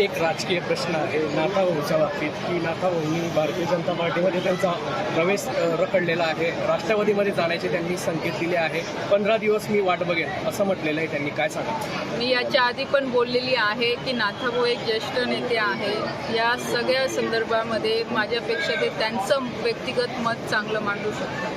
एक राजकीय प्रश्न आहे. नाथाभाऊच्या बाबतीत की नाथाभाऊंनी भारतीय जनता पार्टीमध्ये त्यांचा प्रवेश रखडलेला आहे. राष्ट्रवादीमध्ये जाण्याचे त्यांनी संकेत दिले आहे. पंधरा दिवस मी वाट बघेन असं म्हटलेलं आहे त्यांनी. काय सांगा? मी याच्या आधी पण बोललेली आहे की नाथाभाऊ एक ज्येष्ठ नेते आहे. या सगळ्या संदर्भामध्ये माझ्यापेक्षा ते त्यांचं व्यक्तिगत मत चांगलं मांडू शकतात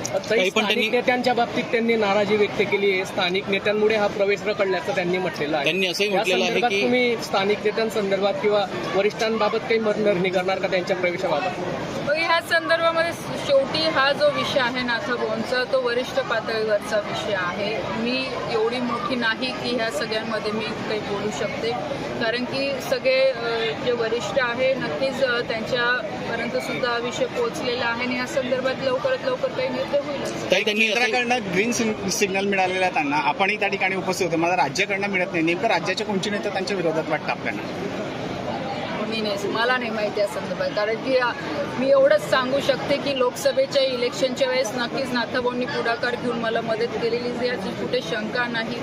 स्थानिक नेत्यांच्या बाबतीत त्यांनी नाराजी व्यक्त केली आहे. स्थानिक नेत्यांमुळे हा प्रवेश रखडल्याचं त्यांनी म्हटलेलं आहे. त्यांनी असंही या म्हटलेलं आहे की- तुम्ही स्थानिक नेत्यांसंदर्भात किंवा वरिष्ठांबाबत काही निर्णय करणार का त्यांच्या प्रवेशाबाबत? मग ह्या संदर्भामध्ये शेवटी हा जो विषय आहे नाथाभाऊंचा तो वरिष्ठ पातळीवरचा विषय आहे. मी एवढी मोठी नाही की ह्या सगळ्यांमध्ये मी काही बोलू शकते. कारण की सगळे जे वरिष्ठ आहे नक्कीच त्यांच्यापर्यंत सुद्धा हा विषय पोहोचलेला आहे आणि या संदर्भात लवकरात लवकर काही निर्णय असंही- केंद्राकडनं ग्रीन सिग- सिग्नल मिळालेला आहे त्यांना आपणही त्या ठिकाणी उपस्थित होतो. मला राज्याकडनं मिळत नाही. नेमकं राज्याच्या कोणची नेते त्यांच्या विरोधात वाटतं आपल्याला मी नाही मला नाही माहिती या संदर्भात. कारण की मी एवढंच सांगू शकते की लोकसभेच्या इलेक्शनच्या वेळेस नक्कीच नाथाभाऊंनी पुढाकार घेऊन मला मदत केलेली याची कुठे शंका नाही.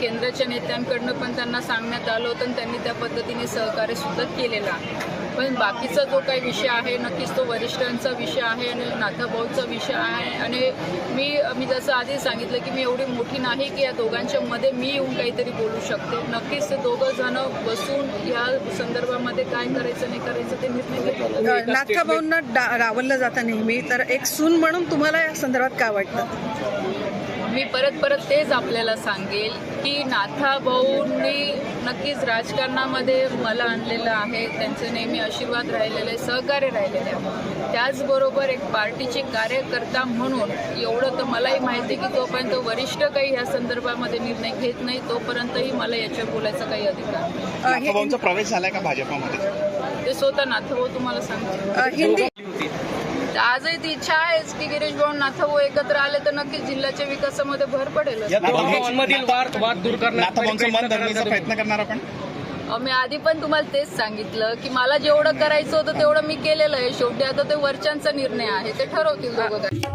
केंद्राच्या नेत्यांकडनं पण त्यांना सांगण्यात आलं होतं आणि त्यांनी त्या पद्धतीने सहकार्य सुद्धा केलेलं आहे. पण बाकीचा जो काही विषय आहे नक्कीच तो वरिष्ठांचा विषय आहे आणि नाथाभाऊचा विषय आहे. आणि मी मी जसं आधी सांगितलं की मी एवढी मोठी नाही की या दोघांच्या मध्ये मी येऊन काहीतरी बोलू शकते. नक्कीच ते दोघं जण बसून या संदर्भामध्ये काय करायचं नाही करायचं ते निर्णय डा- डावललं जातं नेहमी तर एक सून म्हणून तुम्हाला या संदर्भात काय वाटतं? मी परत परत तेच आपल्याला सांगेल की नाथाभाऊंनी नक्कीच राजकारणामध्ये मला आणलेलं आहे. त्यांचे नेहमी आशीर्वाद राहिलेले सहकार्य राहिलेले आहे. त्याचबरोबर एक पार्टीचे कार्यकर्ता म्हणून एवढं तर मलाही माहिती आहे की जोपर्यंत वरिष्ठ काही ह्या संदर्भामध्ये निर्णय घेत नाही तोपर्यंतही मला याच्यावर बोलायचा काही अधिकार प्रवेश झालाय का भाजपामध्ये? ते स्वतः नाथाभाऊ तुम्हाला सांगते आजही ती इच्छा आहेच की गिरीश भाऊ नाथाभाऊ एकत्र आले तर नक्कीच जिल्ह्याच्या विकासामध्ये भर पडेल या दोघांमधील वाद वाद दूर करण्याचा नाथाभाऊंचं मन प्रयत्न करणार धरण्याचा का प्रयत्न करणार आपण? मी आधी पण तुम्हाला तेच सांगितलं की मला जेवढं करायचं होतं तेवढं मी केलेलं आहे. शेवटी आता ते वरच्यांचा निर्णय आहे. ते ठरवतील दोघं काय